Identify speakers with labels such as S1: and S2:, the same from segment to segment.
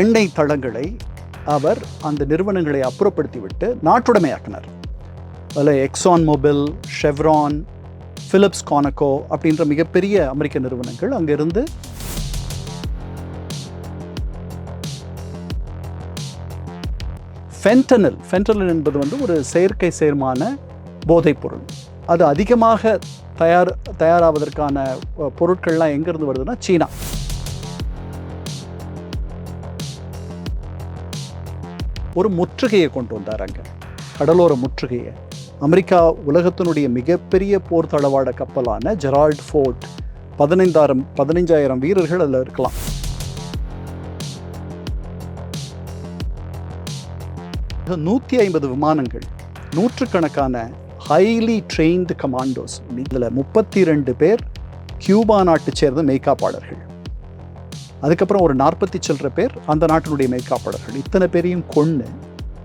S1: எண்ணெய் தளங்களை அவர் அந்த நிறுவனங்களை அப்புறப்படுத்திவிட்டு நாட்டுடைமையாக்கினார். அதில் Exxon Mobil Chevron Phillips Conoco அப்படின்ற மிகப்பெரிய அமெரிக்க நிறுவனங்கள் அங்கிருந்து ஃபென்டனல் ஃபென்டனல் என்பது வந்து ஒரு செயற்கை சேர்மான போதைப்பொருள் அது அதிகமாக தயார் தயாராவதற்கான பொருட்கள்லாம் எங்கேருந்து வருதுன்னா சீனா. ஒரு முற்றுகையை கொண்டு வந்தார் அங்கே. கடலோர முற்றுகையை. அமெரிக்கா உலகத்தினுடைய மிகப்பெரிய போர் தளவாட கப்பலான ஜெரால்ட் ஃபோர்ட். பதினைந்தாயிரம் பதினைஞ்சாயிரம் வீரர்கள் அதில் இருக்கலாம். நூற்றி ஐம்பது விமானங்கள் நூற்றுக்கணக்கான ஹைலி ட்ரெயின்டு கமாண்டோஸ் இதில் முப்பத்தி ரெண்டு பேர் கியூபா நாட்டு சேர்ந்த மெய்காப்பாளர்கள். அதுக்கப்புறம் ஒரு நாற்பத்தி சில்லற பேர் அந்த நாட்டினுடைய மெய்காப்பாளர்கள் இத்தனை பேரையும் கொன்று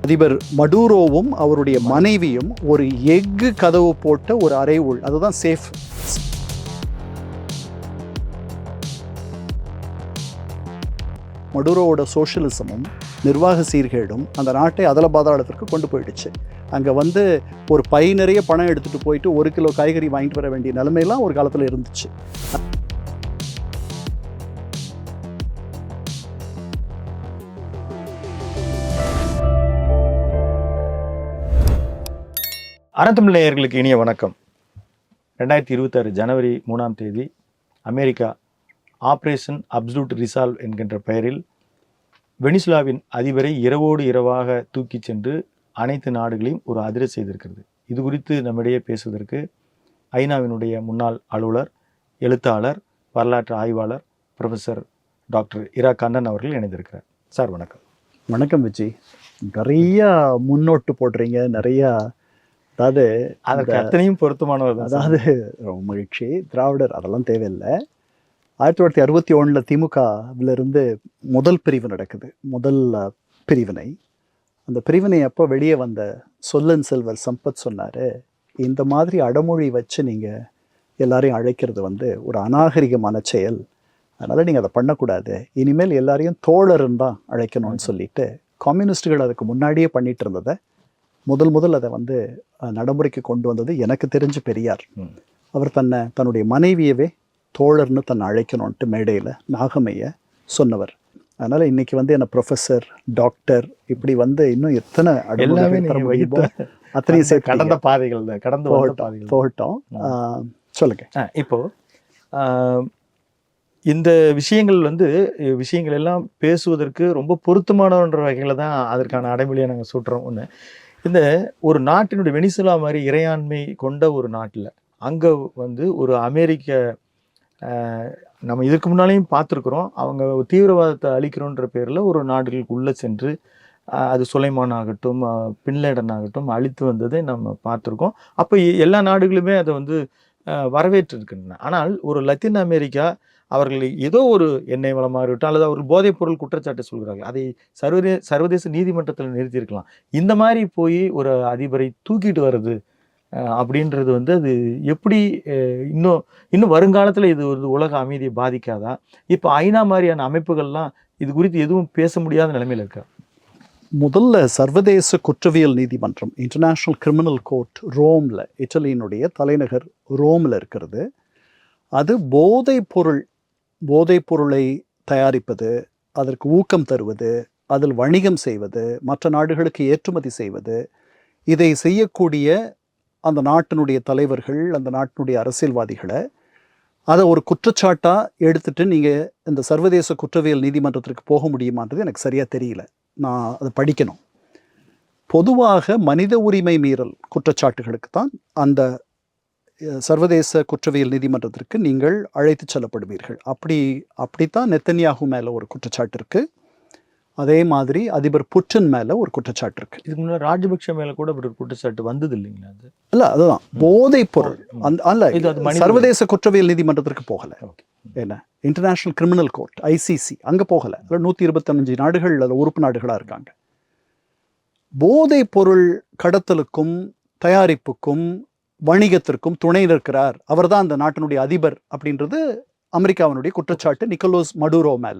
S1: அதிபர் மடூரோவும் அவருடைய மனைவியும் ஒரு எஃகு கதவு போட்ட ஒரு அறை உள் அதுதான் சேஃப். மடுரோவோட சோஷியலிசமும் நிர்வாக சீர்கேடும் அந்த நாட்டை அதல பாதாளத்திற்கு கொண்டு போயிடுச்சு. அங்கே வந்து ஒரு பை நிறைய பணம் எடுத்துகிட்டு போயிட்டு ஒரு கிலோ காய்கறி வாங்கிட்டு வர வேண்டிய நிலைமையெல்லாம் ஒரு காலத்தில் இருந்துச்சு.
S2: அனைத்து நேயர்களுக்கு இனிய வணக்கம். ரெண்டாயிரத்தி இருபத்தாறு ஜனவரி மூணாம் தேதி அமெரிக்கா ஆப்ரேஷன் அப்சல்யூட் ரிசால்வ் என்கின்ற பெயரில் வெனிசுலாவின் அதிபரை இரவோடு இரவாக தூக்கிச் சென்று அனைத்து நாடுகளையும் ஒரு அதிர செய்திருக்கிறது. இது குறித்து நம்மிடையே பேசுவதற்கு ஐநாவினுடைய முன்னாள் அலுவலர் எழுத்தாளர் வரலாற்று ஆய்வாளர் ப்ரொஃபஸர் டாக்டர் இரா கண்ணன் அவர்கள் இணைந்திருக்கிறார். சார் வணக்கம்.
S1: வணக்கம் விஜய் நிறையா முன்னோட்டு போடுறீங்க நிறையா அதாவது
S2: அதற்கு அத்தனையும் பொருத்தமானவர்.
S1: அதாவது ரொம்ப மகிழ்ச்சி. திராவிடர் அதெல்லாம் தேவையில்லை. ஆயிரத்தி தொள்ளாயிரத்தி அறுபத்தி ஒன்றில் திமுகவிலிருந்து முதல் பிரிவு நடக்குது. முதல் பிரிவினை. அந்த பிரிவினை அப்போ வெளியே வந்த சொல்லன் செல்வர் சம்பத் சொன்னார் இந்த மாதிரி அடமொழி வச்சு நீங்கள் எல்லாரையும் அழைக்கிறது வந்து ஒரு அநாகரிகமான செயல். அதனால் நீங்கள் அதை பண்ணக்கூடாது. இனிமேல் எல்லாரையும் தோழர்னு தான் அழைக்கணும்னு சொல்லிட்டு கம்யூனிஸ்டுகள் அதுக்கு முன்னாடியே பண்ணிட்டு இருந்ததை முதல் முதல் அதை வந்து நடைமுறைக்கு கொண்டு வந்தது எனக்கு தெரிஞ்சு பெரியார். அவர் தன்னை தன்னுடைய மனைவியவே தோழர்னு தன்னை அழைக்கணும்ன்ட்டு மேடையில் நாகமைய சொன்னவர். அதனால் இன்னைக்கு வந்து என்ன ப்ரொஃபஸர் டாக்டர் இப்படி வந்து இன்னும் எத்தனை
S2: எல்லாமே
S1: அத்தனையும்
S2: கடந்த-
S1: சேர்த்து
S2: கடந்த பாதைகள் கடந்து
S1: போகட்டும் போகட்டும். சொல்லுங்க.
S2: ஆ, இப்போ ஆஹ், இந்த விஷயங்கள் வந்து விஷயங்கள் எல்லாம் பேசுவதற்கு ரொம்ப பொருத்தமானன்ற வகையில் தான் அதற்கான அடைமொழியை நாங்கள் சுட்டுறோம். ஒன்று இந்த ஒரு நாட்டினுடைய வெனிசுலா மாதிரி இறையாண்மை கொண்ட ஒரு நாட்டில் அங்கே வந்து ஒரு அமெரிக்க நம்ம இதுக்கு முன்னாலேயும் பார்த்துருக்குறோம். அவங்க தீவிரவாதத்தை அழிக்கிறோன்ற பேரில் ஒரு நாடுகளுக்கு உள்ளே சென்று அது சுலைமான் ஆகட்டும் பின்லேடன் ஆகட்டும் அழித்து வந்ததை நம்ம பார்த்துருக்கோம். அப்போ எல்லா நாடுகளுமே அதை வந்து ஆஹ், வரவேற்றிருக்கின்றன. ஆனால் ஒரு லத்தீன் அமெரிக்கா அவர்கள் ஏதோ ஒரு எண்ணெய் வளமாக அல்லது அவர்கள் போதைப் பொருள் குற்றச்சாட்டு சொல்கிறார்கள். அதை சர்வதே சர்வதேச நீதிமன்றத்தில் நிறுத்தியிருக்கலாம். இந்த மாதிரி போய் ஒரு அதிபரை தூக்கிட்டு வர்றது அப்படின்றது வந்து அது எப்படி இன்னும் இன்னும் வருங்காலத்தில் இது ஒரு உலக அமைதியை பாதிக்காதா? இப்போ ஐநா மாதிரியான அமைப்புகள்லாம் இது குறித்து எதுவும் பேச முடியாத நிலைமையில் இருக்கா?
S1: முதல்ல சர்வதேச குற்றவியல் நீதிமன்றம் இன்டர்நேஷ்னல் கிரிமினல் கோர்ட் ரோமில் இட்டலியினுடைய தலைநகர் ரோமில் இருக்கிறது. அது போதைப் பொருள் போதைப் பொருளை தயாரிப்பது அதற்கு ஊக்கம் தருவது அதில் வணிகம் செய்வது மற்ற நாடுகளுக்கு ஏற்றுமதி செய்வது இதை செய்யக்கூடிய அந்த நாட்டினுடைய தலைவர்கள் அந்த நாட்டினுடைய அரசியல்வாதிகளை அதை ஒரு குற்றச்சாட்டாக எடுத்துட்டு நீங்கள் இந்த சர்வதேச குற்றவியல் நீதிமன்றத்திற்கு போக முடியுமான்றது எனக்கு சரியாக தெரியல. நான் அதை படிக்கணும். பொதுவாக மனித உரிமை மீறல் குற்றச்சாட்டுகளுக்கு தான் அந்த சர்வதேச குற்றவியல் நீதிமன்றத்திற்கு நீங்கள் அழைத்துச் செல்லப்படுவீர்கள். அப்படி அப்படித்தான் நெத்தன்யாகு மேலே ஒரு குற்றச்சாட்டு இருக்கு. அதே மாதிரி அதிபர் புட்டின் மேலே ஒரு குற்றச்சாட்டு இருக்கு.
S2: இதுக்கு முன்னாடி ராஜபக்ஷ மேலே கூட ஒரு குற்றச்சாட்டு வந்தது இல்லைங்களா அது?
S1: இல்ல அதுதான். போதைப் பொருள். அந்த அல்ல சர்வதேச குற்றவியல் நீதிமன்றத்திற்கு போகல. என்ன? இன்டர்நேஷனல் கிரிமினல் கோர்ட் ஐசிசி அங்க போகல. அதில் நூற்றி இருபத்தஞ்சு நாடுகள் அதில் உறுப்பு நாடுகளா இருக்காங்க. போதைப் பொருள் கடத்தலுக்கும் தயாரிப்புக்கும் வணிகத்திற்கும் துணை நிற்கிறார். அவர்தான் அந்த நாட்டினுடைய அதிபர் அப்படின்றது அமெரிக்காவினுடைய குற்றச்சாட்டு நிக்கோலோஸ் மடுரோ மேல.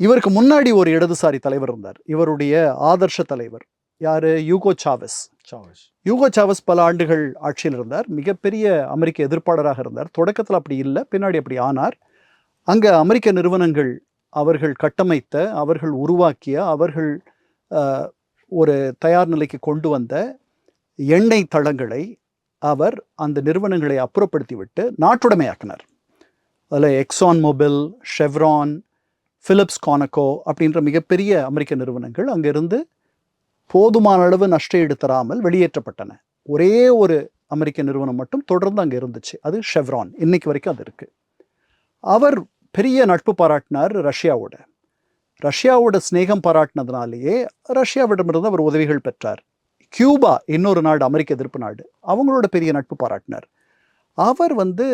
S1: இவருக்கு முன்னாடி ஒரு இடதுசாரி தலைவர் இருந்தார். இவருடைய ஆதர்ஷ தலைவர். யாரு? யூகோ சாவஸ்.
S2: சாவஸ்.
S1: யூகோ சாவஸ் பல ஆண்டுகள் ஆட்சியில் இருந்தார். மிகப்பெரிய அமெரிக்க எதிர்ப்பாளராக இருந்தார். தொடக்கத்தில் அப்படி இல்லை பின்னாடி அப்படி ஆனார். அங்கே அமெரிக்க நிறுவனங்கள் அவர்கள் கட்டமைத்த அவர்கள் உருவாக்கிய அவர்கள் ஒரு தயார் நிலைக்கு கொண்டு வந்த எண்ணெய் தளங்களை அவர் அந்த நிறுவனங்களை அப்புறப்படுத்திவிட்டு நாட்டுடைமையாக்கினார். அதில் Exxon Mobil Chevron Phillips Conoco அப்படின்ற மிகப்பெரிய அமெரிக்க நிறுவனங்கள் அங்கிருந்து போதுமான அளவு நஷ்டஈடு தராமல் வெளியேற்றப்பட்டன. ஒரே ஒரு அமெரிக்க நிறுவனம் மட்டும் தொடர்ந்து அங்கே இருந்துச்சு. அது ஷெவ்ரான் இன்னைக்கு வரைக்கும் அது இருக்குது அவர் பெரிய நட்பு பாராட்டினார் ரஷ்யாவோட. ரஷ்யாவோட ஸ்நேகம் பாராட்டினதுனாலேயே ரஷ்யாவிடமிருந்து அவர் உதவிகள் பெற்றார். கியூபா இன்னொரு நாடு அமெரிக்க எதிர்ப்பு நாடு அவங்களோட பெரிய நட்பு பாராட்டினார். அவர் வந்து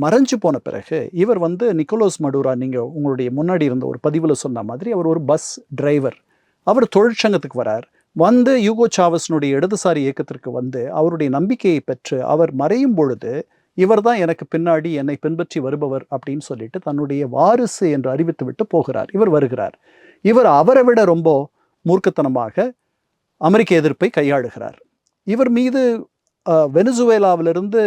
S1: மறைஞ்சு போன பிறகு இவர் வந்து நிக்கோலோஸ் மடூரா நீங்கள் உங்களுடைய முன்னாடி இருந்த ஒரு பதிவில் சொன்ன மாதிரி அவர் ஒரு பஸ் டிரைவர். அவர் தொழிற்சங்கத்துக்கு வரார். வந்து யூகோ சாவஸ்னுடைய இடதுசாரி இயக்கத்திற்கு வந்து அவருடைய நம்பிக்கையை பெற்று அவர் மறையும் பொழுது இவர்தான் எனக்கு பின்னாடி என்னை பின்பற்றி வருபவர் அப்படின்னு சொல்லிட்டு தன்னுடைய வாரிசு என்று அறிவித்து விட்டு போகிறார். இவர் வருகிறார். இவர் அவரை விட ரொம்ப மூர்க்கத்தனமாக அமெரிக்க எதிர்ப்பை கையாளுகிறார். இவர் மீது வெனிசுவேலாவிலிருந்து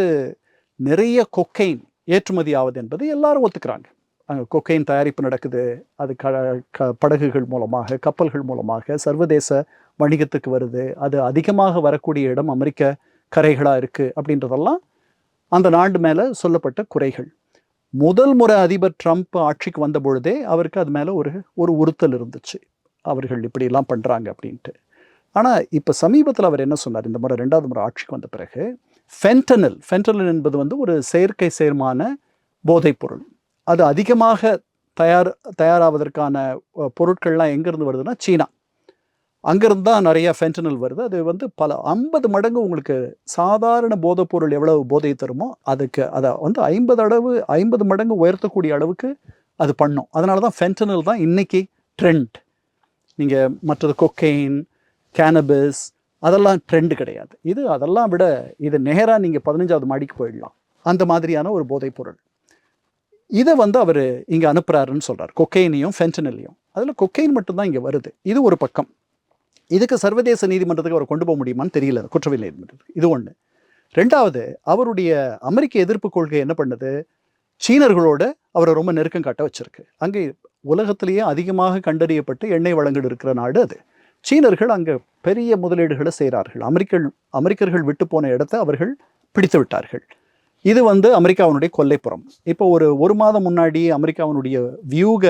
S1: நிறைய கொக்கைன் ஏற்றுமதி ஆவது என்பது எல்லாரும் ஒத்துக்கிறாங்க. அங்கே கொக்கைன் தயாரிப்பு நடக்குது. அது க க படகுகள் மூலமாக கப்பல்கள் மூலமாக சர்வதேச வணிகத்துக்கு வருது. அது அதிகமாக வரக்கூடிய இடம் அமெரிக்க கரைகளாக இருக்குது அப்படின்றதெல்லாம் அந்த நாடு மேலே சொல்லப்பட்ட குறைகள். முதல் முறை அதிபர் ட்ரம்ப் ஆட்சிக்கு வந்த பொழுதே அவருக்கு அது மேலே ஒரு ஒரு உறுத்தல் இருந்துச்சு. அவர்கள் இப்படியெல்லாம் பண்ணுறாங்க அப்படின்ட்டு. ஆனால் இப்போ சமீபத்தில் அவர் என்ன சொன்னார்? இந்த முறை ரெண்டாவது முறை ஆட்சிக்கு வந்த பிறகு ஃபென்டனல் ஃபென்டனல் என்பது வந்து ஒரு செயற்கை சேர்மான போதைப்பொருள். அது அதிகமாக தயார் தயாராவதற்கான பொருட்கள்லாம் எங்கேருந்து வருதுன்னா சீனா. அங்கேருந்து தான் நிறையா ஃபென்டனல் வருது. அது வந்து பல ஐம்பது மடங்கு உங்களுக்கு சாதாரண போதைப்பொருள் எவ்வளவு போதை தருமோ அதுக்கு அதை வந்து ஐம்பது அளவு ஐம்பது மடங்கு உயர்த்தக்கூடிய அளவுக்கு அது பண்ணும். அதனால தான் ஃபென்டனல் தான் இன்னைக்கு ட்ரெண்ட் நீங்கள் மற்றது கொக்கெயின் கேனபிஸ் அதெல்லாம் ட்ரெண்டு கிடையாது. இது அதெல்லாம் விட இது நேராக நீங்கள் பதினஞ்சாவது மாடிக்கு போயிடலாம். அந்த மாதிரியான ஒரு போதைப் பொருள். இதை வந்து அவர் இங்கே அனுப்புகிறாருன்னு சொல்கிறார் கொக்கைனையும் ஃபென்டனிலையும் அதில் கொக்கெயின் மட்டும்தான் இங்கே வருது. இது ஒரு பக்கம். இதுக்கு சர்வதேச நீதிமன்றத்துக்கு அவர் கொண்டு போக முடியுமான்னு தெரியல. குற்றவியல் நீதிமன்றத்துக்கு இது ஒன்று ரெண்டாவது அவருடைய அமெரிக்க எதிர்ப்பு கொள்கை என்ன பண்ணுது? சீனர்களோட அவரை ரொம்ப நெருக்கம் காட்ட வச்சிருக்கு. அங்கே உலகத்திலேயே அதிகமாக கண்டறியப்பட்டு எண்ணெய் வளங்கள் இருக்கிற நாடு அது. சீனர்கள் அங்கே பெரிய முதலீடுகளை செய்கிறார்கள் அமெரிக்கர்கள் அமெரிக்கர்கள் விட்டு போன இடத்தை அவர்கள் பிடித்து விட்டார்கள். இது வந்து அமெரிக்காவினுடைய கொல்லைப்புறம் இப்போ ஒரு ஒரு மாதம் முன்னாடி அமெரிக்காவினுடைய வியூக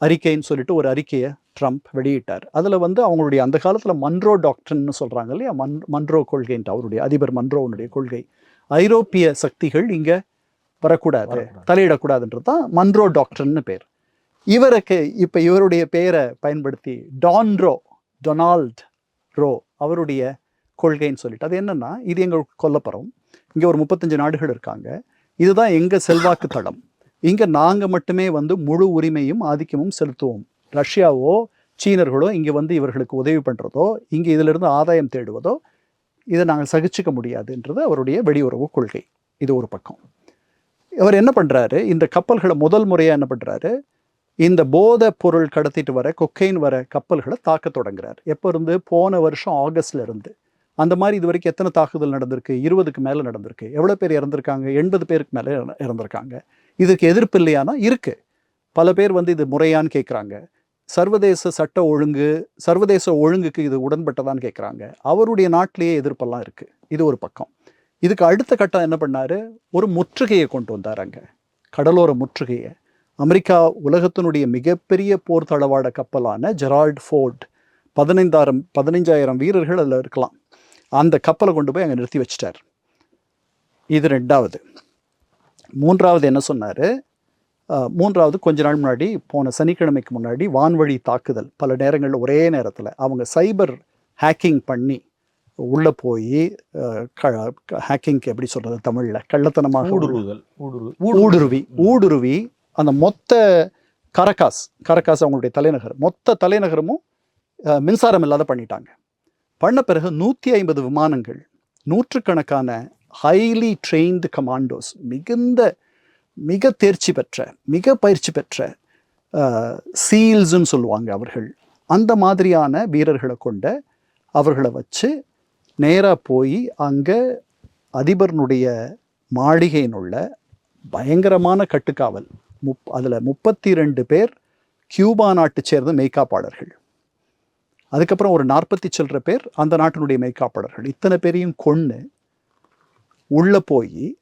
S1: அறிக்கைன்னு சொல்லிட்டு ஒரு அறிக்கையை ட்ரம்ப் வெளியிட்டார். அதில் வந்து அவங்களுடைய அந்த காலத்தில் மன்ரோ டாக்டர்னு சொல்கிறாங்க இல்லையா? மன் மன்ரோ கொள்கைன்ட்டு அவருடைய அதிபர் மன்ரோனுடைய கொள்கை. ஐரோப்பிய சக்திகள் இங்கே வரக்கூடாது
S2: வரக்கூடாது.
S1: தலையிடக்கூடாதுன்றது தான் மன்ரோ டாக்டர்னு பேர். இவருக்கு இப்போ இவருடைய பெயரை பயன்படுத்தி டான்ரோ டொனால்ட் ரோ அவருடைய கொள்கைன்னு சொல்லிட்டு. அது என்னென்னா இது எங்கள் கொல்லப்புறம் இங்கே ஒரு முப்பத்தஞ்சு நாடுகள் இருக்காங்க. இதுதான் எங்கள் செல்வாக்கு தளம் இங்கே நாங்கள் மட்டுமே வந்து முழு உரிமையும் ஆதிக்கமும் செலுத்துவோம். ரஷ்யாவோ சீனர்களோ இங்கே வந்து இவர்களுக்கு உதவி பண்ணுறதோ இங்கே இதிலிருந்து ஆதாயம் தேடுவதோ இதை நாங்கள் சகிச்சுக்க முடியாதுன்றது அவருடைய வெளியுறவு கொள்கை. இது ஒரு பக்கம். அவர் என்ன பண்ணுறாரு இந்த கப்பல்களை முதல் முறையாக என்ன பண்ணுறாரு இந்த போதை பொருள் கடத்திட்டு வர கொக்கைன் வர கப்பல்களை தாக்க தொடங்குறார். எப்போ இருந்து? போன வருஷம் ஆகஸ்ட்ல இருந்து. அந்த மாதிரி இது வரைக்கும் எத்தனை தாக்குதல் நடந்திருக்கு? இருபதுக்கு மேலே நடந்திருக்கு. எவ்வளோ பேர் இறந்திருக்காங்க? எண்பது பேருக்கு மேலே இறந்திருக்காங்க. இதுக்கு எதிர்ப்பு இல்லையானா? இருக்கு. பல பேர் வந்து இது முறையான்னு கேட்குறாங்க சர்வதேச சட்ட ஒழுங்கு சர்வதேச ஒழுங்குக்கு இது உடன்பட்டதான்னு கேட்குறாங்க அவருடைய நாட்டிலேயே எதிர்ப்பெல்லாம் இருக்கு. இது ஒரு பக்கம். இதுக்கு அடுத்த கட்டம் என்ன பண்ணாரு? ஒரு முற்றுகையை கொண்டு வந்தார் அங்கே. கடலோர முற்றுகையை. அமெரிக்கா உலகத்தினுடைய மிகப்பெரிய போர் தளவாட கப்பலான ஜெரால்ட் ஃபோர்ட் பதினைந்தாயிரம் பதினைஞ்சாயிரம் வீரர்கள் அதில் இருக்கலாம். அந்த கப்பலை கொண்டு போய் அங்கே நிறுத்தி வச்சிட்டார். இது ரெண்டாவது. மூன்றாவது என்ன சொன்னார்? மூன்றாவது கொஞ்ச நாள் முன்னாடி போன சனிக்கிழமைக்கு முன்னாடி வான்வழி தாக்குதல். பல நேரங்களில் ஒரே நேரத்தில் அவங்க சைபர் ஹேக்கிங் பண்ணி உள்ளே போய் ஹேக்கிங்க்கு எப்படி சொல்கிறது தமிழில்? கள்ளத்தனமாக
S2: ஊடுருவுதல். ஊடுருவு
S1: ஊடுருவி. ஊடுருவி அந்த மொத்த கரகாஸ் கரகாஸ் அவங்களுடைய தலைநகர் மொத்த தலைநகரமும் மின்சாரம் இல்லாத பண்ணிட்டாங்க. பண்ண பிறகு நூற்றி ஐம்பது விமானங்கள் நூற்றுக்கணக்கான ஹைலி ட்ரெயின்டு கமாண்டோஸ் மிகுந்த மிக தேர்ச்சி பெற்ற மிக பயிற்சி பெற்ற சீல்ஸுன்னு சொல்லுவாங்க அவர்கள். அந்த மாதிரியான வீரர்களை கொண்ட அவர்களை வச்சு நேராக போய் அங்கே அதிபர்னுடைய மாளிகையினுள்ள பயங்கரமான கட்டுக்காவல் முப் அதில் முப்பத்தி ரெண்டு பேர் கியூபா நாட்டு சேர்ந்த மெய்காப்பாளர்கள் அதுக்கப்புறம் ஒரு நாற்பத்தி சில்லற பேர் அந்த நாட்டினுடைய மெய்காப்பாளர்கள் இத்தனை பேரையும் கொன்று உள்ளே போய்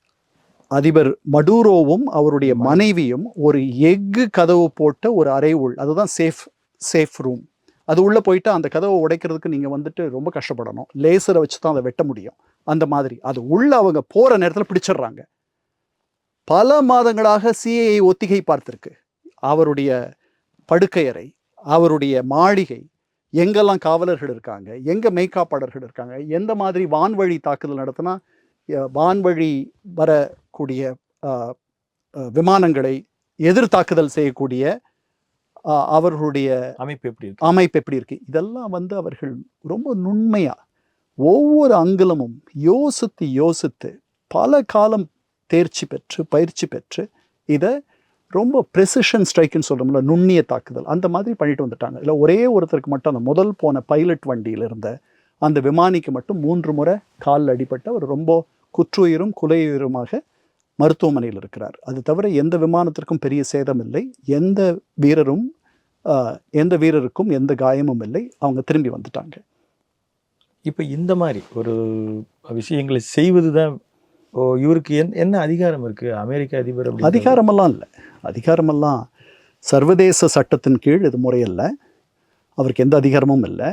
S1: அதிபர் மடூரோவும் அவருடைய மனைவியும் ஒரு எஃகு கதவு போட்ட ஒரு அறை உள் அதுதான் சேஃப் சேஃப் ரூம். அது உள்ளே போயிட்டு அந்த கதவை உடைக்கிறதுக்கு நீங்கள் வந்துட்டு ரொம்ப கஷ்டப்படணும். லேசரை வச்சு தான் அதை வெட்ட முடியும். அந்த மாதிரி. அது உள்ளே அவங்க போகிற நேரத்தில் பிடிச்சிடுறாங்க. பல மாதங்களாக சிஏஐ ஒத்திகை பார்த்திருக்கு. அவருடைய படுக்கையறை அவருடைய மாளிகை எங்கெல்லாம் காவலர்கள் இருக்காங்க எங்கே மெய்காப்பாளர்கள் இருக்காங்க எந்த மாதிரி வான்வழி தாக்குதல் நடத்தினா வான்வழி வரக்கூடிய விமானங்களை எதிர் தாக்குதல் செய்யக்கூடிய அவர்களுடைய
S2: அமைப்பு எப்படி இருக்கு?
S1: அமைப்பு எப்படி இருக்கு? இதெல்லாம் வந்து அவர்கள் ரொம்ப நுண்மையா ஒவ்வொரு அங்குலமும் யோசித்து யோசித்து பல காலம் தேர்ச்சி பெற்று பயிற்சி பெற்று இதை ரொம்ப ப்ரெசிஷன் ஸ்ட்ரைக்குன்னு சொல்கிறோம்ல நுண்ணிய தாக்குதல் அந்த மாதிரி பண்ணிட்டு வந்துட்டாங்க. இல்லை ஒரே ஒருத்தருக்கு மட்டும் அந்த முதல் போன பைலட் வண்டியில் இருந்த அந்த விமானிக்கு மட்டும் மூன்று முறை காலில் அடிபட்டு அவர் ரொம்ப குற்றுயிரும் குலையுயிருமாக மருத்துவமனையில் இருக்கிறார். அது தவிர எந்த விமானத்திற்கும் பெரிய சேதம் இல்லை. எந்த வீரரும் எந்த வீரருக்கும் எந்த காயமும் இல்லை. அவங்க திரும்பி வந்துட்டாங்க.
S2: இப்போ இந்த மாதிரி ஒரு விஷயங்களை செய்வது தான் ஓ இவருக்கு என் என்ன அதிகாரம் இருக்குது அமெரிக்க அதிபர்
S1: அதிகாரமெல்லாம் இல்லை. அதிகாரமெல்லாம் சர்வதேச சட்டத்தின் கீழ் இது முறையல்ல. அவருக்கு எந்த அதிகாரமும் இல்லை.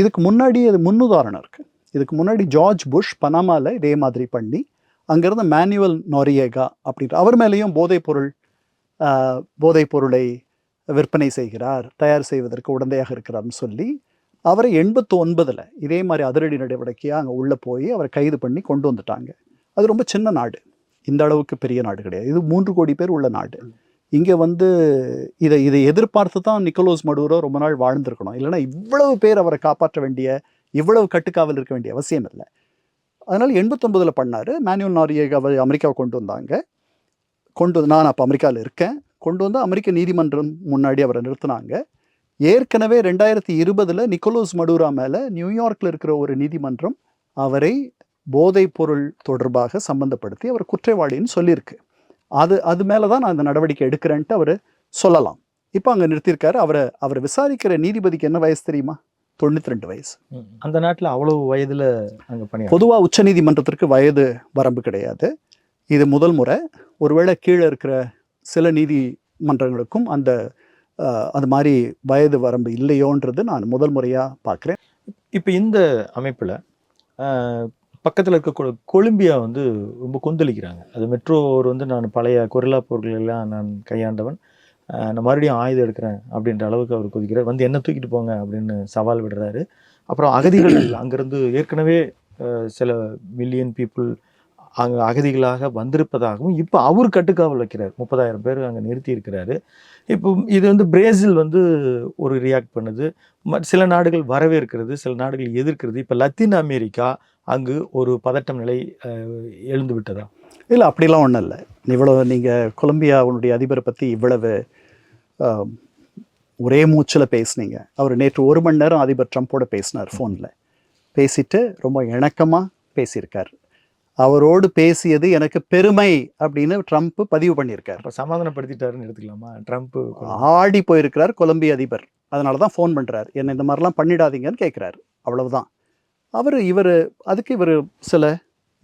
S1: இதுக்கு முன்னாடி அது முன்னுதாரணம் இருக்குது இதுக்கு முன்னாடி ஜார்ஜ் புஷ் பனாமாவில் இதே மாதிரி பண்ணி அங்கேருந்து மேனுவல் நொரியேகா அப்படின்ற அவர் மேலேயும் போதைப்பொருள் போதைப்பொருளை பொருளை விற்பனை செய்கிறார் தயார் செய்வதற்கு உடந்தையாக இருக்கிறார்னு சொல்லி அவரை எண்பத்தி ஒன்பதில் இதே மாதிரி அதிரடி நடவடிக்கையாக அங்கே உள்ளே போய் அவரை கைது பண்ணி கொண்டு வந்துட்டாங்க. அது ரொம்ப சின்ன நாடு. இந்த அளவுக்கு பெரிய நாடு கிடையாது. இது மூன்று கோடி பேர் உள்ள நாடு. இங்கே வந்து இதை இதை எதிர்பார்த்து தான் நிக்கோலோஸ் மடூரோ ரொம்ப நாள் வாழ்ந்திருக்கணும். இல்லைன்னா இவ்வளவு பேர் அவரை காப்பாற்ற வேண்டிய இவ்வளவு கட்டுக்காவல் இருக்க வேண்டிய அவசியம் இல்லை. அதனால் எண்பத்தொன்பதில் பண்ணார். மேனுவல் நாரியேகாவை அமெரிக்காவை கொண்டு வந்தாங்க. கொண்டு வந்து நான் அப்போ அமெரிக்காவில் இருக்கேன். கொண்டு வந்து அமெரிக்க நீதிமன்றம் முன்னாடி அவரை நிறுத்தினாங்க. ஏற்கனவே ரெண்டாயிரத்தி இருபதில் நிக்கோலோஸ் மடூரா மேலே நியூயார்க்கில் இருக்கிற ஒரு நீதிமன்றம் அவரை போதைப் பொருள் தொடர்பாக சம்பந்தப்படுத்தி அவர் குற்றவாளின்னு சொல்லியிருக்கு. அது அது மேலே தான் நான் இந்த நடவடிக்கை எடுக்கிறேன்ட்டு அவர் சொல்லலாம். இப்போ அங்கே நிறுத்தியிருக்காரு. அவரை அவரை விசாரிக்கிற நீதிபதிக்கு என்ன வயசு தெரியுமா? தொண்ணூற்றி ரெண்டு வயசு.
S2: அந்த நாட்டுல அவ்வளவு வயதுல அங்க பணி
S1: பொதுவாக உச்சநீதிமன்றத்திற்கு வயது வரம்பு கிடையாது. இது முதல் முறை. ஒருவேளை கீழே இருக்கிற சில நீதிமன்றங்களுக்கும் அந்த அது மாதிரி வயது வரம்பு இல்லையோன்றது நான் முதல் முறையாக பார்க்குறேன்
S2: இப்போ இந்த அமைப்பில் பக்கத்தில் இருக்க கொ- கொலம்பியா வந்து ரொம்ப கொந்தளிக்கிறாங்க. அது மெட்ரோர் வந்து நான் பழைய கொரில்லா போர்கள் எல்லாம் நான் கையாண்டவன். நான் மறுபடியும் ஆயுதம் எடுக்கிறேன் அப்படின்ற அளவுக்கு அவர் கொதிக்கிறார். வந்து என்ன தூக்கிட்டு போங்க அப்படின்னு சவால் விடுறாரு. அப்புறம் அகதிகள் அங்கேருந்து ஏற்கனவே சில மில்லியன் பீப்புள் அங்கே அகதிகளாக வந்திருப்பதாகவும் இப்போ அவர் கட்டுக்காவல் வைக்கிறார். முப்பதாயிரம் பேர் அங்கே நிறுத்தி இருக்கிறாரு இப்போ இது வந்து பிரேசில் வந்து ஒரு ரியாக்ட் பண்ணுது. ம- சில நாடுகள் வரவேற்கிறது சில நாடுகள் எதிர்க்கிறது. இப்போ லத்தீன் அமெரிக்கா அங்கு ஒரு பதட்டம் நிலை எழுந்து விட்டதா?
S1: இல்லை அப்படிலாம் ஒன்றும் இல்லை. இவ்வளோ நீங்கள் கொலம்பியாவுடைய அதிபரை பற்றி இவ்வளவு ஒரே மூச்சில் பேசுனீங்க. அவர் நேற்று ஒரு மணி நேரம் அதிபர் ட்ரம்ப்போட பேசினார் ஃபோனில் பேசிட்டு ரொம்ப இணக்கமாக பேசியிருக்கார். அவரோடு பேசியது எனக்கு பெருமை அப்படின்னு ட்ரம்ப் பதிவு பண்ணியிருக்கார்.
S2: சமாதானப்படுத்திட்டாருன்னு எடுத்துக்கலாமா? ட்ரம்ப்
S1: ஆடி போயிருக்கிறார் கொலம்பிய அதிபர். அதனால தான் ஃபோன் பண்ணுறார் என்னை இந்த மாதிரிலாம் பண்ணிடாதீங்கன்னு கேட்குறாரு. அவ்வளவுதான். அவர் இவர் அதுக்கு இவர் சில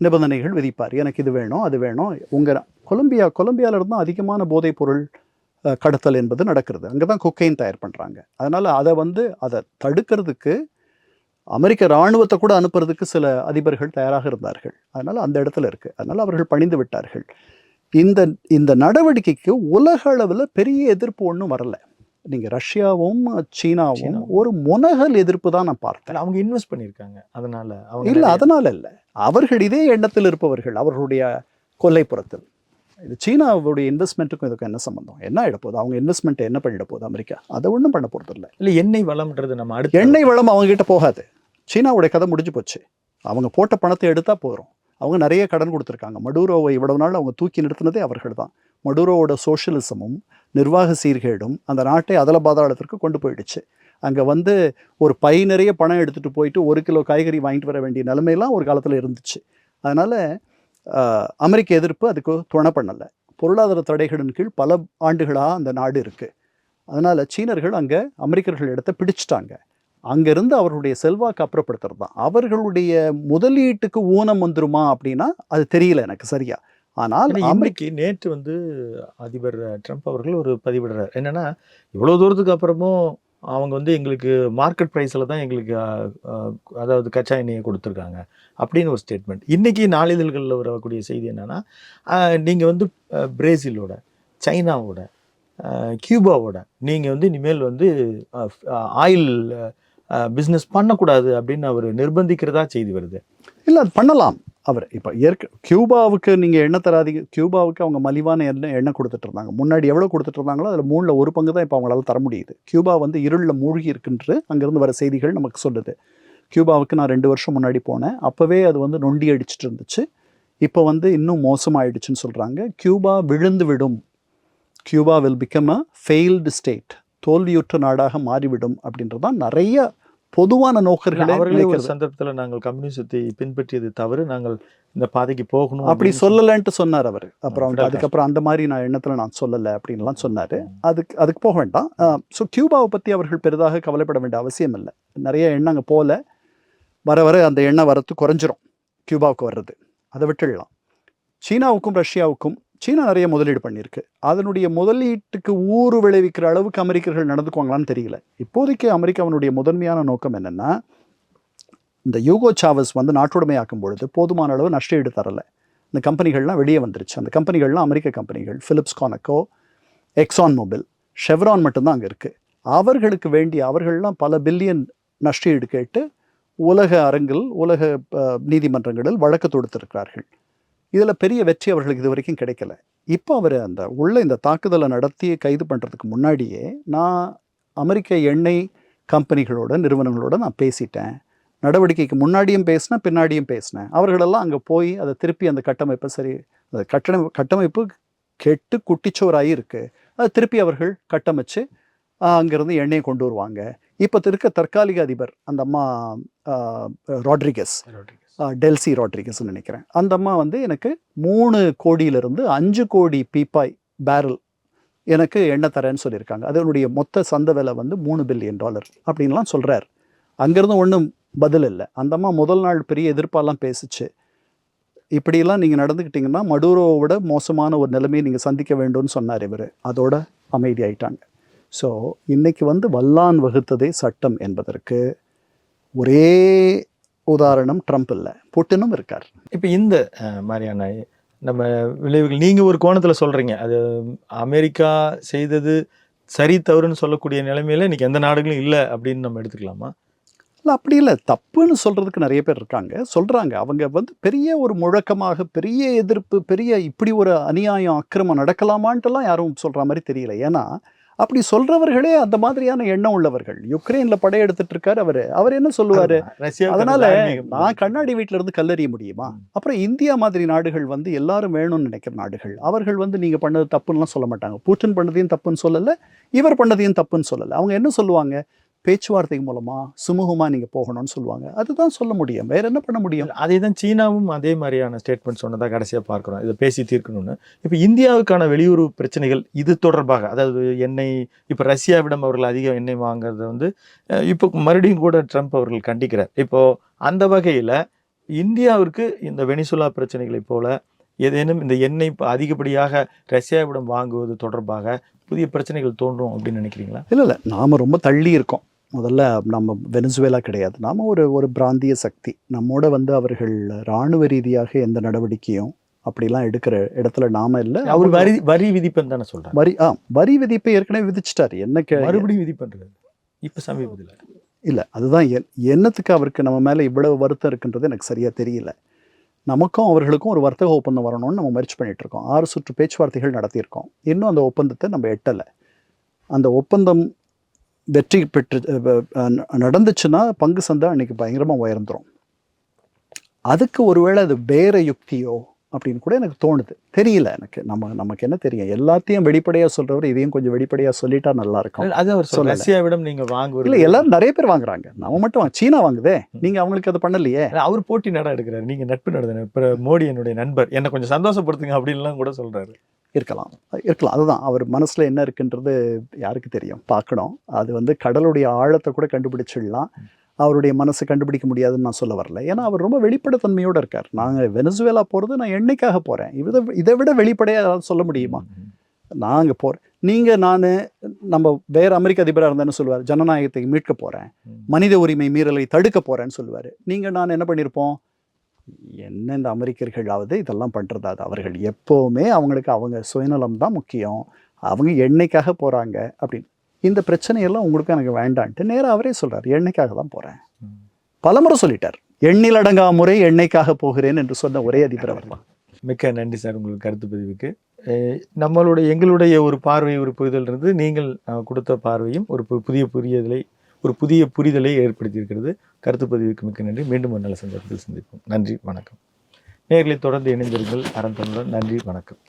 S1: நிபந்தனைகள் விதிப்பார். எனக்கு இது வேணும் அது வேணும். உங்கள் கொலம்பியா தான் அதிகமான போதைப் பொருள் கடத்தல் என்பது நடக்கிறது. அங்கே தான் கொக்கைன் தயார் பண்ணுறாங்க அதனால் அதை வந்து அதை தடுக்கிறதுக்கு அமெரிக்க இராணுவத்தை கூட அனுப்புறதுக்கு சில அதிபர்கள் தயாராக இருந்தார்கள். அதனால் அந்த இடத்துல இருக்குது அதனால் அவர்கள் பணிந்து விட்டார்கள். இந்த இந்த நடவடிக்கைக்கு உலக அளவில் பெரிய எதிர்ப்பு ஒன்றும் வரல. நீங்கள் ரஷ்யாவும் சீனாவும். ஒரு முனகல் எதிர்ப்பு தான் நான் பார்த்தேன்.
S2: அவங்க இன்வெஸ்ட் பண்ணியிருக்காங்க. அதனால அவங்க
S1: இல்லை அதனால இல்லை. அவர்கள் இதே எண்ணத்தில் இருப்பவர்கள் அவர்களுடைய கொல்லைப்புறத்தில் இது சீனாவுடைய இன்வெஸ்ட்மெண்ட்டுக்கும் இதுக்கும் என்ன சம்பந்தம்? என்ன ஆகிட போகுது அவங்க இன்வெஸ்ட்மெண்ட் என்ன பண்ணிட போகுது அமெரிக்கா? அதை ஒன்றும் பண்ண போகிறது இல்லை
S2: இல்ல எண்ணெய் வளம்ன்றது நம்ம அடுத்து
S1: எண்ணெய் வளம் அவங்க கிட்ட போகாது. சீனாவுடைய கதை முடிஞ்சு போச்சு. அவங்க போட்ட பணத்தை எடுத்தால் போகிறோம் அவங்க நிறைய கடன் கொடுத்துருக்காங்க. மடூரோவை இவ்வளவு நாள் அவங்க தூக்கி நிறுத்தினதே அவர்கள் தான் மடூரோவோட சோஷியலிசமும் நிர்வாக சீர்கேடும் அந்த நாட்டை அதல பாதாளத்திற்கு கொண்டு போயிடுச்சு. அங்கே வந்து ஒரு பை நிறைய பணம் எடுத்துகிட்டு போயிட்டு ஒரு கிலோ காய்கறி வாங்கிட்டு வர வேண்டிய நிலைமையெல்லாம் ஒரு காலத்தில் இருந்துச்சு. அதனால் அமெரிக்க எதிர்ப்பு அதுக்கு துணை பண்ணலை. பொருளாதார தடைகளின் கீழ் பல ஆண்டுகளாக அந்த நாடு இருக்குது அதனால் சீனர்கள் அங்கே அமெரிக்கர்கள் இடத்த பிடிச்சிட்டாங்க. அங்கேருந்து அவர்களுடைய செல்வாக்கு அப்புறப்படுத்துறது தான். அவர்களுடைய முதலீட்டுக்கு ஊனம் வந்துருமா அப்படின்னா அது தெரியல எனக்கு சரியா. ஆனால்
S2: ஆனா
S1: அமெரிக்க
S2: இன்னைக்கு நேற்று வந்து அதிபர் ட்ரம்ப் அவர்கள் ஒரு பதிவிடுறார். என்னன்னா இவ்வளவு தூரத்துக்கு அப்புறமும் அவங்க வந்து எங்களுக்கு மார்க்கெட் ப்ரைஸில் தான் எங்களுக்கு அதாவது கச்சா எண்ணெயை கொடுத்துருக்காங்க அப்படின்னு ஒரு ஸ்டேட்மெண்ட் இன்னைக்கு நாளிதழ்களில் வரக்கூடிய செய்தி என்னன்னா அஹ், நீங்க வந்து பிரேசிலோட சைனாவோட கியூபாவோட நீங்க வந்து இனிமேல் வந்து ஆயில் பிஸ்னஸ் பண்ணக்கூடாது அப்படின்னு அவர் நிர்பந்திக்கிறதா செய்தி வருது.
S1: இல்லை அது பண்ணலாம். அவர் இப்போ ஏற்க கியூபாவுக்கு நீங்கள் எண்ணெய் தராதீங்க. கியூபாவுக்கு அவங்க மலிவான எண்ணெய் எண்ணெய் கொடுத்துட்டு இருந்தாங்க. முன்னாடி எவ்வளோ கொடுத்துட்டு இருந்தாங்களோ அதில் மூணில் ஒரு பங்கு தான் இப்போ அவங்களால தர முடியுது. கியூபா வந்து இருளில் மூழ்கி இருக்குன்று அங்கேருந்து வர செய்திகள் நமக்கு சொல்லுது. கியூபாவுக்கு நான் ரெண்டு வருஷம் முன்னாடி போனேன். அப்போவே அது வந்து நொண்டி அடிச்சிட்டு இருந்துச்சு. இப்போ வந்து இன்னும் மோசமாயிடுச்சுன்னு சொல்கிறாங்க கியூபா விழுந்து விடும் Cuba will become a failed state தோல்வியுற்ற நாடாக மாறிவிடும் அப்படின்றது தான் நிறைய பொதுவான நோக்கர்களே
S2: அவர்களே ஒரு. சந்தர்ப்பத்துல நாங்கள் கம்யூனிசத்தை பின்பற்றியது தவறு நாங்கள் இந்த பாதைக்கு போகணும்
S1: அப்படி சொல்லலைன்ட்டு சொன்னார் அவர். அப்புறம்? அதுக்கப்புறம் அந்த மாதிரி நான் எண்ணத்தில் நான் சொல்லலை அப்படின்லாம் சொன்னார். அதுக்கு அதுக்கு போக வேண்டாம். ஸோ கியூபாவை பற்றி அவர்கள் பெரிதாக கவலைப்பட வேண்டிய அவசியம் இல்லை. நிறைய எண்ணெய் அங்கே போல. வர வர அந்த எண்ணெய் வரத்து குறைஞ்சிரும். கியூபாவுக்கு வர்றது. அதை விட்டுடலாம். சீனாவுக்கும் ரஷ்யாவுக்கும் சீனா நிறைய முதலீடு பண்ணியிருக்கு. அதனுடைய முதலீட்டுக்கு ஊறு விளைவிக்கிற அளவுக்கு அமெரிக்கர்கள் நடந்துக்குவாங்களான்னு தெரியல. இப்போதைக்கு அமெரிக்காவினுடைய முதன்மையான நோக்கம் என்னென்னா இந்த யூகோ சாவஸ் வந்து நாட்டுடைமையாக்கும் பொழுது போதுமான அளவு நஷ்ட ஈடு தரல. இந்த கம்பெனிகள்லாம் வெளியே வந்துருச்சு. அந்த கம்பெனிகள்லாம் அமெரிக்க கம்பெனிகள் Phillips Conoco Exxon Mobil Chevron மட்டும்தான் அங்கே இருக்குது அவர்களுக்கு வேண்டிய அவர்கள்லாம் பல பில்லியன் நஷ்டஈடு கேட்டு உலக அரங்கில் உலக நீதிமன்றங்களில் வழக்கு தொடுத்திருக்கிறார்கள். இதில் பெரிய வெற்றி அவர்களுக்கு இது வரைக்கும் கிடைக்கல. இப்போ அவர் அந்த உள்ள இந்த தாக்குதலை நடத்தி கைது பண்ணுறதுக்கு முன்னாடியே நான் அமெரிக்க எண்ணெய் கம்பெனிகளோட நிறுவனங்களோட நான் பேசிட்டேன். நடவடிக்கைக்கு முன்னாடியும் பேசினேன் பின்னாடியும் பேசினேன். அவர்களெல்லாம் அங்கே போய் அதை திருப்பி அந்த கட்டமைப்பை சரி அந்த கட்டண கட்டமைப்பு கெட்டு குட்டிச்சோராகி இருக்குது அதை திருப்பி அவர்கள் கட்டமைச்சு அங்கேருந்து எண்ணெயை கொண்டு வருவாங்க. இப்போ இருக்க தற்காலிக அதிபர் அந்த அம்மா ராட்ரிகஸ். டெல்சி ராட்ரிகஸ்ன்னு நினைக்கிறேன். அந்த அம்மா வந்து எனக்கு மூணு கோடியிலிருந்து அஞ்சு கோடி பீப்பாய் பேரல் எனக்கு எண்ணெய் தரேன்னு சொல்லியிருக்காங்க. அதனுடைய மொத்த சந்த விலை வந்து மூணு பில்லியன் டாலர் அப்படின்லாம் சொல்கிறார் அங்கேருந்து ஒன்றும் பதில் இல்லை. அந்த அம்மா முதல் நாள் பெரிய எதிர்ப்பாலாம் பேசிச்சு. இப்படியெல்லாம் நீங்கள் நடந்துக்கிட்டிங்கன்னா மடூரோவை விட மோசமான ஒரு நிலைமையை நீங்கள் சந்திக்க வேண்டும்னு சொன்னார் இவர். அதோட அமைதியாயிட்டாங்க. ஸோ இன்றைக்கி வந்து வல்லான் வகுத்ததே சட்டம் என்பதற்கு ஒரே உதாரணம் ட்ரம்ப் இல்லை. புட்டினும் இருக்கார்.
S2: இப்போ இந்த மாதிரியான நம்ம விளைவுகள் நீங்க ஒரு கோணத்துல சொல்றீங்க. அது அமெரிக்கா செய்தது சரி தவறுன்னு சொல்லக்கூடிய நிலைமையில இன்னைக்கு எந்த நாடுகளும் இல்லை அப்படின்னு நம்ம எடுத்துக்கலாமா?
S1: இல்லை அப்படி இல்லை. தப்புன்னு சொல்கிறதுக்கு நிறைய பேர் இருக்காங்க. சொல்கிறாங்க அவங்க வந்து பெரிய ஒரு முழக்கமாக பெரிய எதிர்ப்பு பெரிய இப்படி ஒரு அநியாயம் அக்கிரமம் நடக்கலாமான்ட்டுலாம் யாரும் சொல்கிற மாதிரி தெரியல. ஏன்னா அப்படி சொல்கிறவர்களே அந்த மாதிரியான எண்ணம் உள்ளவர்கள். யுக்ரைனில் படையெடுத்துட்டு இருக்காரு அவர். அவர் என்ன சொல்லுவார்? அதனால நான் கண்ணாடி வீட்டில இருந்து கல்லறிய முடியுமா? அப்புறம் இந்தியா மாதிரி நாடுகள் வந்து எல்லாரும் வேணும்னு நினைக்கிற நாடுகள். அவர்கள் வந்து நீங்க பண்ணது தப்புன்னுலாம் சொல்ல மாட்டாங்க. பூட்டின் பண்ணதையும் தப்புன்னு சொல்லல இவர் பண்ணதையும் தப்புன்னு சொல்லல. அவங்க என்ன சொல்லுவாங்க? பேச்சுவார்த்தை மூலமா சுமூகமா நீங்க போகணும்னு சொல்லுவாங்க. அதுதான் சொல்ல முடியும். வேற என்ன பண்ண முடியும்?
S2: அதே தான் சீனாவும் அதே மாதிரியான ஸ்டேட்மெண்ட் சொன்னதா கடைசியா பார்க்கிறோம். இதை பேசி தீர்க்கணும்னு. இப்போ இந்தியாவுக்கான வெளியுறவு பிரச்சனைகள் இது தொடர்பாக அதாவது எண்ணெய் இப்போ ரஷ்யாவிடம் அவர்கள் அதிக எண்ணெய் வாங்குறத வந்து இப்போ மறுபடியும் கூட ட்ரம்ப் அவர்கள் கண்டிக்கிறார். இப்போ அந்த வகையில இந்தியாவிற்கு இந்த வெனிசுலா பிரச்சனைகளைப் போல ஏதேனும் இந்த எண்ணெய் அதிகப்படியாக ரஷ்யாவிடம் வாங்குவது தொடர்பாக புதிய பிரச்சனைகள் தோன்றும் அப்படின்னு நினைக்கிறீங்களா?
S1: இல்ல இல்ல. நாம ரொம்ப தள்ளி இருக்கோம். முதல்ல நம்ம வெனிசுவேலா கிடையாது. நாம ஒரு ஒரு பிராந்திய சக்தி. நம்மோட வந்து அவர்கள் இராணுவ ரீதியாக எந்த நடவடிக்கையும் அப்படிலாம் எடுக்கிற இடத்துல நாம இல்லை.
S2: அவர் வரி வரி விதிப்பேன்னு தானே சொல்றாரு.
S1: வரி ஆ வரி விதிப்பை ஏற்கனவே விதிச்சிட்டாரு. என்ன கே
S2: மறுபடியும் விதிப்பன்றாரு இப்ப சமீபத்தில்.
S1: இல்லை அதுதான் என் என்னத்துக்கு அவருக்கு நம்ம மேலே இவ்வளவு வருத்தம் இருக்குன்றது எனக்கு சரியாக தெரியல. நமக்கும் அவர்களுக்கும் ஒரு வர்த்தக ஒப்பந்தம் வரணும்னு நம்ம முயற்சி பண்ணிட்டு இருக்கோம். ஆறு சுற்று பேச்சுவார்த்தைகள் நடத்தியிருக்கோம். இன்னும் அந்த ஒப்பந்தத்தை நம்ம எட்டலை. அந்த ஒப்பந்தம் வெற்றி பெற்று நடந்துச்சுன்னா பங்கு சந்தை அன்னைக்கு பயங்கரமாக உயர்ந்துடும் அதுக்கு ஒருவேளை அது வேறு யுக்தியோ அப்படின்னு கூட எனக்கு தோணுது. தெரியல எனக்கு. நம்ம நமக்கு என்ன தெரியும்? எல்லாத்தையும் வெளிப்படையா சொல்றவர் இதையும் கொஞ்சம் வெளிப்படையா சொல்லிட்டா நல்லா இருக்கும்.
S2: அது அவர் சொல்ல. ரஷ்யாவிடம் நீங்க வாங்குவது
S1: இல்ல எல்லாரும் நிறைய பேர் வாங்குறாங்க. நம்ம மட்டும் சீனா வாங்குதே. நீங்க அவங்களுக்கு அது பண்ணலையே.
S2: அவர் போட்டி நட எடுக்கிறாரு. நீங்க நட்பு நடந்த இப்ப மோடி என்னுடைய நண்பர். என்னை கொஞ்சம் சந்தோஷப்படுத்துங்க அப்படின்லாம் கூட சொல்றாரு.
S1: இருக்கலாம். இருக்கலாம். அதுதான். அவர் மனசுல என்ன இருக்குன்றது யாருக்கு தெரியும்? பார்க்கணும். அது வந்து கடலுடைய ஆழத்தை கூட கண்டுபிடிச்சிடலாம். அவருடைய மனசு கண்டுபிடிக்க முடியாதுன்னு நான் சொல்ல வரல. ஏன்னா அவர் ரொம்ப வெளிப்படைத்தன்மையோட இருக்கார். நாங்கள் வெனசுவேலா போகிறது நான் எண்ணெய்க்காக போகிறேன் இதை இதை விட வெளிப்படையாக சொல்ல முடியுமா? நான் அங்கே போகிறேன் நீங்கள் நான் நம்ம வேற அமெரிக்க அதிபராக இருந்தேன்னு சொல்லுவார். ஜனநாயகத்தை மீட்க போகிறேன். மனித உரிமை மீறலை தடுக்க போகிறேன்னு சொல்லுவார். நீங்கள் நான் என்ன பண்ணியிருப்போம் என்ன இந்த அமெரிக்கர்களாவது இதெல்லாம் பண்ணுறதா அது அவர்கள் எப்போவுமே அவங்களுக்கு அவங்க சுயநலம் தான் முக்கியம். அவங்க எண்ணெய்க்காக போகிறாங்க அப்படின்னு. இந்த பிரச்சனையெல்லாம் உங்களுக்கு எனக்கு வேண்டான்ட்டு நேராக அவரே சொல்றார் எண்ணெய்க்காக தான் போகிறேன். பலமுறை சொல்லிட்டார் எண்ணில் அடங்கா முறை எண்ணெய்க்காக போகிறேன் என்று சொன்ன ஒரே அதிபர் அவர் தான்.
S2: மிக்க நன்றி சார் உங்களுக்கு கருத்து பதிவுக்கு. நம்மளுடைய எங்களுடைய ஒரு பார்வை ஒரு புரிதல் இருந்து நீங்கள் கொடுத்த பார்வையும் ஒரு புதிய புரிதலை ஒரு புதிய புரிதலை ஏற்படுத்தியிருக்கிறது. கருத்து பதிவுக்கு மிக்க நன்றி. மீண்டும் ஒரு நல்ல சந்தர்ப்பத்தில் சந்திப்போம். நன்றி வணக்கம். நேர்களை தொடர்ந்து இணைந்திருங்கள். அறந்தனுடன் நன்றி வணக்கம்.